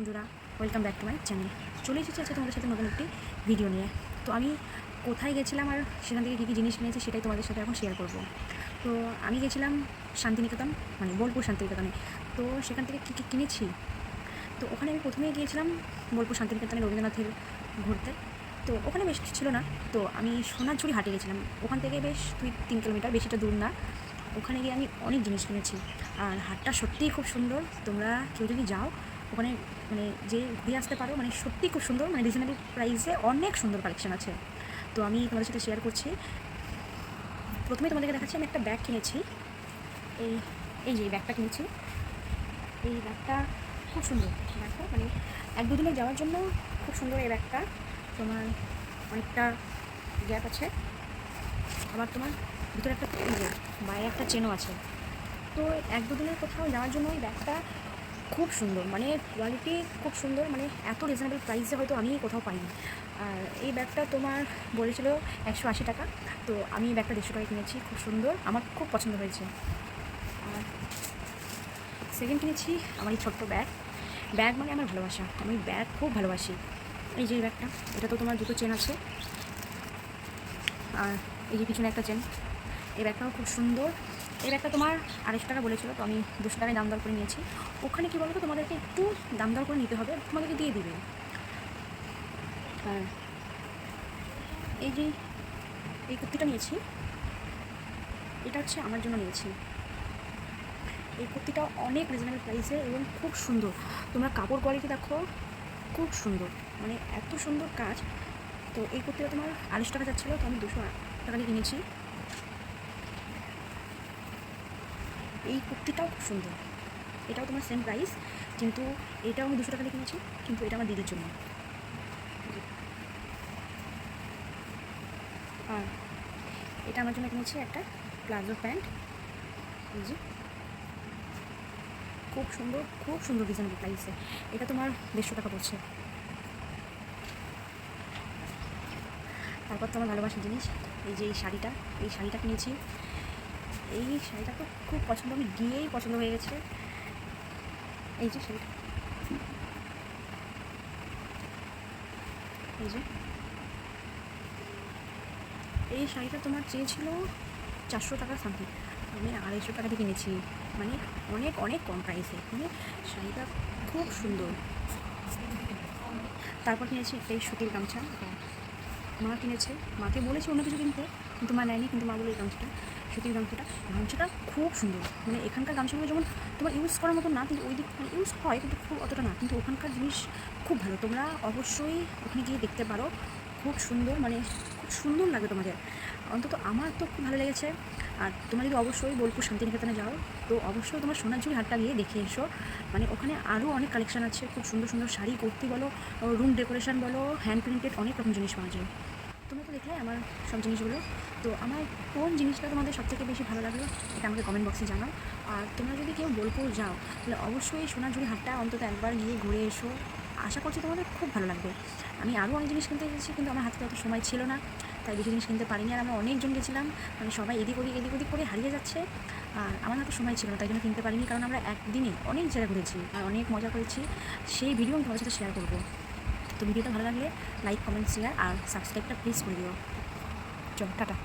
বন্ধুরা welcome back to my channel চলে এসেছি আজকে তোমাদের সাথে নতুন একটি ভিডিও নিয়ে। তো আমি কোথায় গেছিলাম আর সেখান থেকে কী কী জিনিস কিনেছি সেটাই তোমাদের সাথে এখন শেয়ার করব। তো আমি গেছিলাম শান্তিনিকেতন মানে বোলপুর শান্তিনিকেতনে। তো সেখান থেকে কী কী কিনেছি? তো ওখানে আমি প্রথমে গিয়েছিলাম বোলপুর শান্তিনিকেতনে রবীন্দ্রনাথের ঘুরতে। তো ওখানে বেশ ছিল না। তো আমি সোনাঝুরি হাটে গেছিলাম। ওখান থেকে বেশ দুই তিন কিলোমিটার, বেশিটা দূর না। ওখানে গিয়ে আমি অনেক জিনিস কিনেছি। আর হাটটা সত্যিই খুব সুন্দর। তোমরা কেউ যদি যাও ওখানে মানে যে ঘুরে আসতে পারো মানে সত্যিই খুব সুন্দর মানে রিজনেবল প্রাইসে অনেক সুন্দর কালেকশন আছে। তো আমি তোমাদের সাথে শেয়ার করছি। প্রথমে তোমাদেরকে দেখাচ্ছি, আমি একটা ব্যাগ কিনেছি। এই এই যে ব্যাগটা কিনেছি। এই ব্যাগটা খুব সুন্দর ব্যাগটা মানে এক দুদিনে যাওয়ার জন্য খুব সুন্দর এই ব্যাগটা তোমার অনেকটা গ্যাপ আছে। আবার তোমার ভিতরে একটা বাইরে একটা চেনও আছে। তো এক দুদিনের কোথাও যাওয়ার জন্য ওই ব্যাগটা খুব সুন্দর। মানে কোয়ালিটি খুব সুন্দর মানে এত রিজনেবল প্রাইসে হয়তো আমি কোথাও পাইনি। আর এই ব্যাগটা তোমার বলেছিল একশো আশি টাকা। তো আমি এই ব্যাগটা দেড়শো টাকায় কিনেছি, খুব সুন্দর, আমার খুব পছন্দ হয়েছে। আর সেকেন্ড কিনেছি আমার এই ছোট্ট ব্যাগ। ব্যাগ মানে আমার ভালোবাসা, আমি ব্যাগ খুব ভালোবাসি। এই যে ব্যাগটা, এটা তো তোমার দুটো চেন আছে। আর এই যে পিছনে একটা চেন এই ব্যাগটাও খুব সুন্দর। এই ব্যাগটা তোমার আড়াইশো টাকা বলেছিল, তো আমি দুশো টাকায় দাম দর করে নিয়েছি। ওখানে কী বলো তো তোমাদেরকে একটু দাম দর করে নিতে হবে, তোমাদেরকে দিয়ে দিবে। আর এই যে, এই কুর্তিটা নিয়েছি, এটা হচ্ছে আমার জন্য নিয়েছি। এই কুর্তিটা অনেক রিজনেবল প্রাইসে এবং খুব সুন্দর। তোমরা কাপড় কোয়ালিটি দেখো, খুব সুন্দর। মানে এত সুন্দর কাজ। তো এই কুর্তিটা তোমার আড়াইশো টাকা যাচ্ছিল, তো আমি দুশো টাকা দিয়ে কিনেছি। এই কুর্তিটাও খুব সুন্দর। এটাও তোমার সেম প্রাইস কিন্তু এটাও আমি দুশো টাকা দিয়ে কিনেছি, কিন্তু এটা আমার দিদির জন্য। আর এটা আমার জন্য কিনেছি একটা প্লাজো প্যান্ট। যে। খুব সুন্দর খুব সুন্দর রিজনেবল প্রাইসে এটা তোমার দেড়শো টাকা পড়ছে। তারপর তো আমার ভালোবাসার জিনিস, এই যে এই শাড়িটা এই শাড়িটা কিনেছি। এই শাড়িটা তো খুব পছন্দ, আমি গিয়েই পছন্দ হয়ে গেছে। এই যে শাড়িটা। এই যে। এই শাড়িটা তোমার চেয়েছিল চারশো টাকা সামথিং আমি আড়াইশো টাকা দিয়ে কিনেছি মানে অনেক অনেক কম প্রাইসে মানে শাড়িটা খুব সুন্দর। তারপর কিনেছি একটা এই সুতির গামছা। মা কিনেছে। মাকে বলেছি অন্য কিছু কিনতে, কিন্তু মা নেয়নি, কিন্তু মা বলে এই গামছাটা। সুতির গামছাটা গামছাটা খুব সুন্দর। মানে এখানকার গামছাগুলো যেমন তোমার ইউজ করার মতো না, কিন্তু ওই দিক মানে ইউজ হয়, কিন্তু খুব অতটা না। কিন্তু ওখানকার জিনিস খুব ভালো। তোমরা অবশ্যই ওখানে গিয়ে দেখতে পারো। খুব সুন্দর মানে খুব সুন্দর লাগে তোমাদের। অন্তত আমার তো খুব ভালো লেগেছে। আর তোমরা যদি অবশ্যই বোলপুর শান্তিনিকেতনে যাও, তো অবশ্যই তোমার সোনাঝুরি হাটটা গিয়ে দেখে এসো। মানে ওখানে আরও অনেক কালেকশন আছে। খুব সুন্দর সুন্দর শাড়ি, কুর্তি বলো রুম ডেকোরেশন বলো হ্যান্ড প্রিন্টেড অনেক রকম জিনিস পাওয়া যায়। তোমরা তো দেখলে আমার সব জিনিসগুলো। তো আমার কোন জিনিসটা তোমাদের সবথেকে বেশি ভালো লাগল, এটা আমাকে কমেন্ট বক্সে জানাও। আর তোমরা যদি কেউ বোলপুর যাও, তাহলে অবশ্যই সোনাঝুরি হাটটা অন্তত একবার গিয়ে ঘুরে এসো। আশা করছি তোমাদের খুব ভালো লাগবে। আমি আরও অনেক জিনিস কিনতে গেছি কিন্তু আমার হাতে অত সময় ছিল না, তাই বেশি জিনিস কিনতে পারিনি। আর আমরা অনেকজন গেছিলাম মানে সবাই এদিক ওদিক এদিক ওদিক করে হারিয়ে যাচ্ছে। আর আমার হাতে সময় ছিল না, তাই জন্য কিনতে পারিনি, কারণ আমরা একদিনে অনেক জায়গা ঘুরেছি আর অনেক মজা করেছি। সেই ভিডিও আমি তোমাদের সাথে শেয়ার করব। তো ভিডিওটা ভালো লাগলে লাইক কমেন্ট শেয়ার আর সাবস্ক্রাইবটা প্লিজ করে দিও। চলো টাটা।